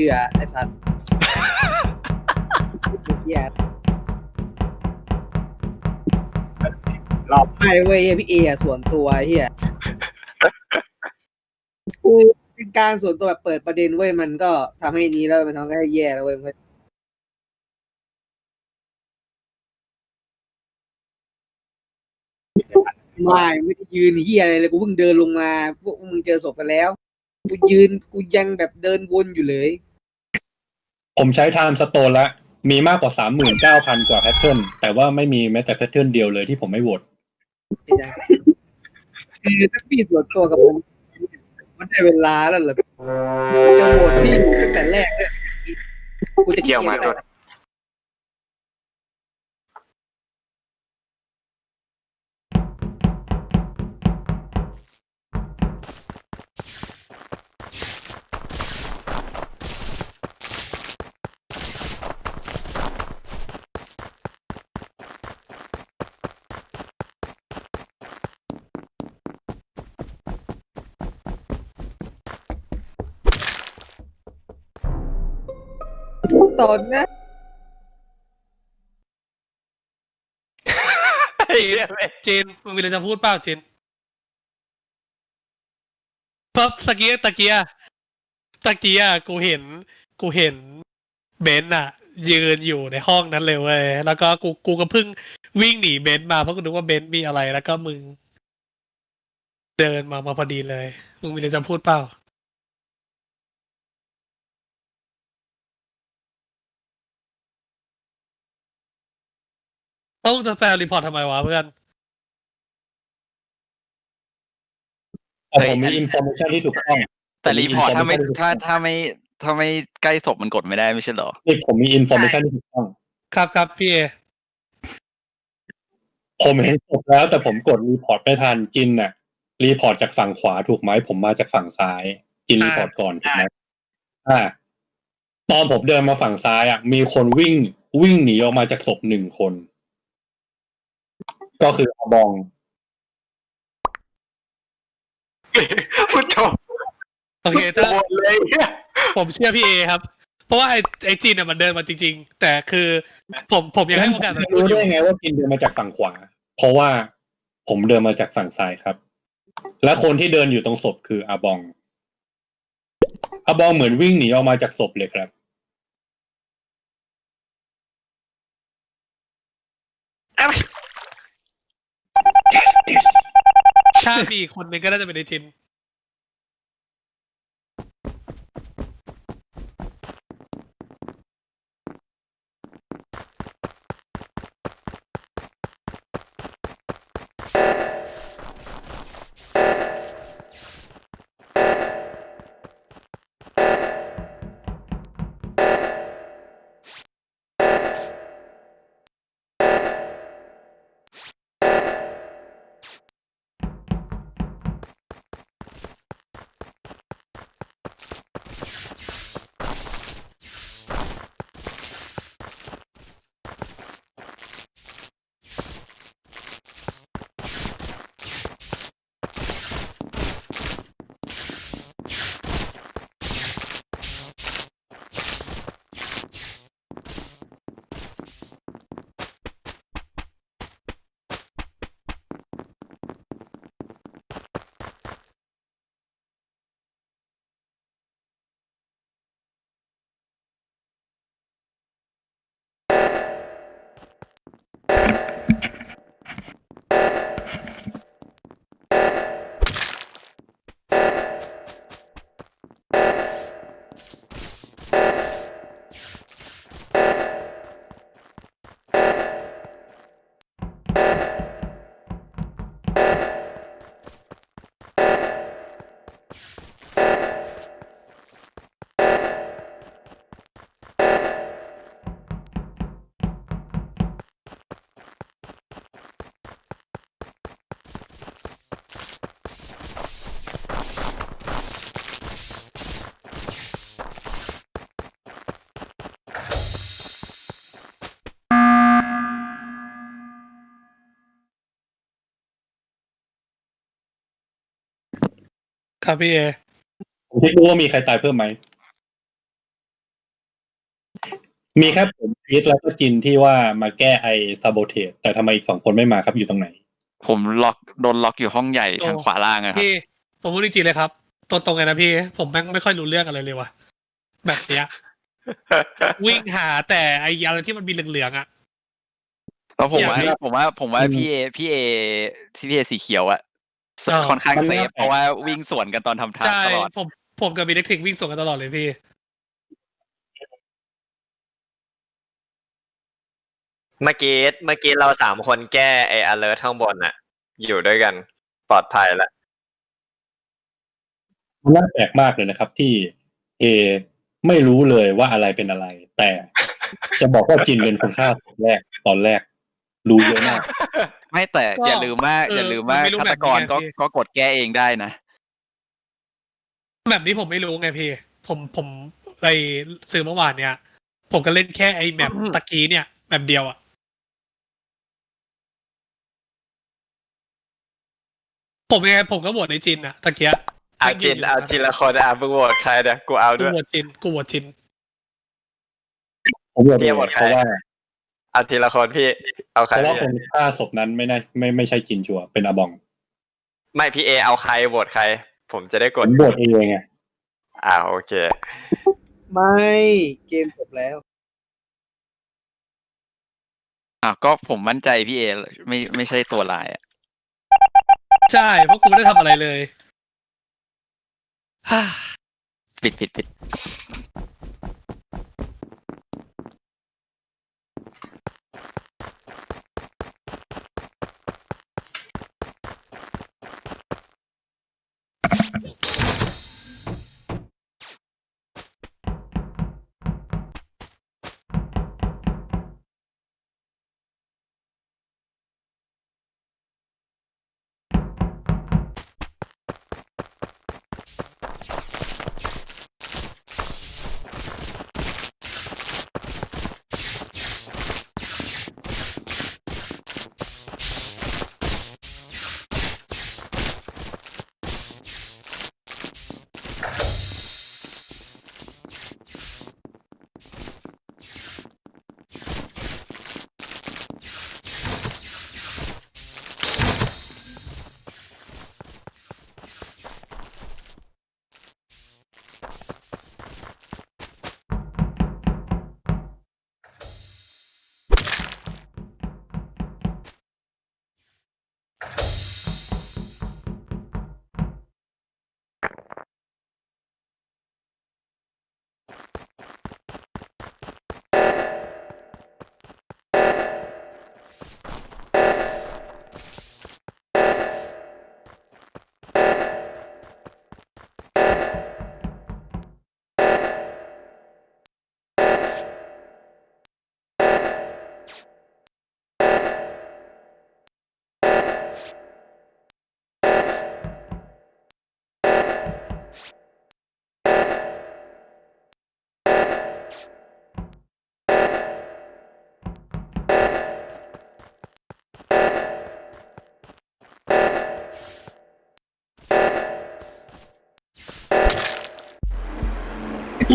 ชื่อไอ้สัตว์เฮียหลอกไม่เว้ยพี่เออะส่วนตัวเฮียกูเป็นการส่วนตัวแบบเปิดประเด็นเว้ยมันก็ทำให้นี้แล้วมันทำให้แย่แล้วเว้ยมันไม่ไม่ได้ยืนเฮียอะไรเลยกูเพิ่งเดินลงมาพวกมึงเจอศพกันแล้ว กูยืนกูยังแบบเดินวนอยู่เลย ผมใช้ไทม์สโตนละมีมากกว่าสามหมื่นเก้าพันกว่าแพทเทิร์นแต่ว่าไม่มีแม้แต่แพทเทิร์นเดียวเลยที่ผมไม่โหวตไม่ได้คือถ้าพี่ส่วนตัวกับผมมันได้เวลาแล้วเหรอจะโหวตพี่ตั้งแต่แรกเลยกูจะเกี่ยวมาด้ด้วย ตอนนะไอ้เหี้ยแม่งเจนมึงมีอะไรจะพูดเปล่าเจนเพราะตะเกี้ตะเกี้อะตะกี้อะกูเห็น กูเห็นเบนซ์อะยืนอยู่ในห้องนั้นเลยเว้ยแล้วก็กูกูก็เพิ่งวิ่งหนีเบนซ์มาเพราะกูนึกว่าเบนซ์มีอะไร แล้วก็มึง เดินมามาพอดีเลย มึงมีอะไรจะพูดเปล่า ต้องจะแปลรีพอร์ตทำไมวะเพื่อน แต่ผมมีอินโฟมชันที่ถูกต้อง แต่รีพอร์ตถ้าไม่ผมถ้าถ้าไม่ถ้าไม่ใกล้ศพมันกดไม่ได้ไม่ใช่เหรอ นี่ผมมีอินโฟมชันที่ถูกต้อง ครับครับพี่เอผมเห็นศพแล้วแต่ผมกดรีพอร์ตไม่ทันจินน่ะ รีพอร์ตจากฝั่งขวาถูกไหมผมมาจากฝั่งซ้าย จินรีพอร์ตก่อนถูกไหมอ่า ตอนผมเดินมาฝั่งซ้ายอะมีคนวิ่งวิ่งหนีออกมาจากศพหนึ่งคน ก็คืออาบองพูดจบโอเคถ้าหมดเลยเหี้ยผมเชื่อพี่เอครับ เพราะว่าไอ้ไอ้จีนอะมันเดินมาจริง ๆ แต่คือผมผมยังให้โอกาสมันพูรู้ดอยู่ได้ไงว่าจินเดินมาจากฝั่งขวา เพราะว่าผมเดินมาจากฝั่งซ้ายครับ และคนที่เดินอยู่ตรงศพคืออาบองอาบองเหมือนวิ่งหนีออกมาจากศพเลยครับ ถ้ามีคนหนึ่งก็น่าจะเป็นไอ้จิน ครับพี่เอผมคิดดูว่ามีใครตายเพิ่มไหม มีแค่ผมพีทแล้วก็จินที่ว่ามาแก้ไอซาโบเทสแต่ทำไมอีกสองคนไม่มาครับอยู่ตรงไหน ผมล็อกโดนล็อกอยู่ห้องใหญ่โอ้ทางขวาล่างอะครับ พี่ผมพูดจริงๆเลยครับตรงๆเลยนะพี่ ผมแม่งไม่ค่อยรู้เรื่องอะไรเลยว่ะแบบเนี้ย วิ่งหาแต่ไอ้อะไรที่มันมีเหลืองๆอะ แล้วผมว่าอยากให้ผมว่าผมว่าอืมพี่เอพี่เอที่พี่เอสีเขียวอะ อ่าค่อนข้างมันเซน่าฟแปลก เพราะว่าวิ่งสวนกันตอนทำทางใช่ตลอด ผมผมกับมีเล็กทริกวิ่งสวนกันตลอดเลยพี่ เมื่อกี้เมื่อกี้เราสามคนแก้ไอ้ alert ข้างบนน่ะอยู่ด้วยกันปลอดภัยแล้วมันน่าแปลกมากเลยนะครับ ที่เอไม่รู้เลยว่าอะไรเป็นอะไร แต่จะบอกว่าจินเป็นคนฆ่าคนแรกตอนแรก รู้เยอะมาก ไม่แต่ก็อย่าลืมว่าเอออย่าลืมว่ามันไม่รู้ฆาแบตบกรนี้ไงก็พี่ ก็กดแก้เองได้นะ แบบนี้ผมไม่รู้ไงพี่ ผมผมไปซื้อเมื่อวานเนี่ย ผมก็เล่นแค่ไอ้แมปตะกี้เนี่ยแมปเดียวอะผมยังไงผมก็โหวตในจินอะตะเกียเอาจินเอาทีละคนอะมึงโหวตใครเดี๋ยวกูเอากูด้วย โหวตจินกูโหวตจินผมบอกเลพี่ยหมดใคเพรราะว่าเอาทีละคนพี่ เอาใคเพรราะว่าพี่คนฆ่าศพนั้นไม่น่าไม่ไม่ใช่จินชัวร์เป็นอบอง ไม่พี่เอเอาใครโหวตใคร ผมจะได้กผดมบทเองไงอ่าโอเค ไม่เกมจบแล้วอะก็ผมมั่นใจพี่เอไม่ไม่ใช่ตัวลายอะใช่เพราะกูไม่ได้ทำอะไรเลยฮ่าปิดปิดปิด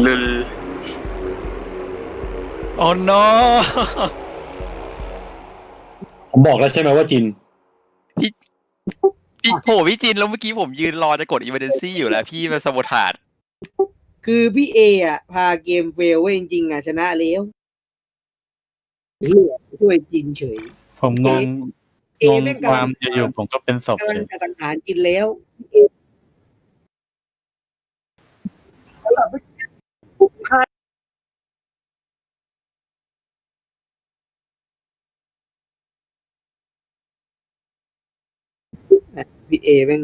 ลุลโอ้ no ผมบอกแล้วใช่ไหมว่าจิน พี่โหพี่จินแล้วเมื่อกี้ผมยืนรอจะกด emergency อยู่แล้วพี่มาสบทาดคือพี่เออะ พาเกมเฟลเว้ยจริงๆอะ ชนะแล้วเหี้ยช่วยจินเฉย ผมงงเองงแม่งคกำวาลัมงอยู่ๆผมก็เป็นศพกำลัเฉงยจะสังหารจินแล้วพี่เอแม่ ง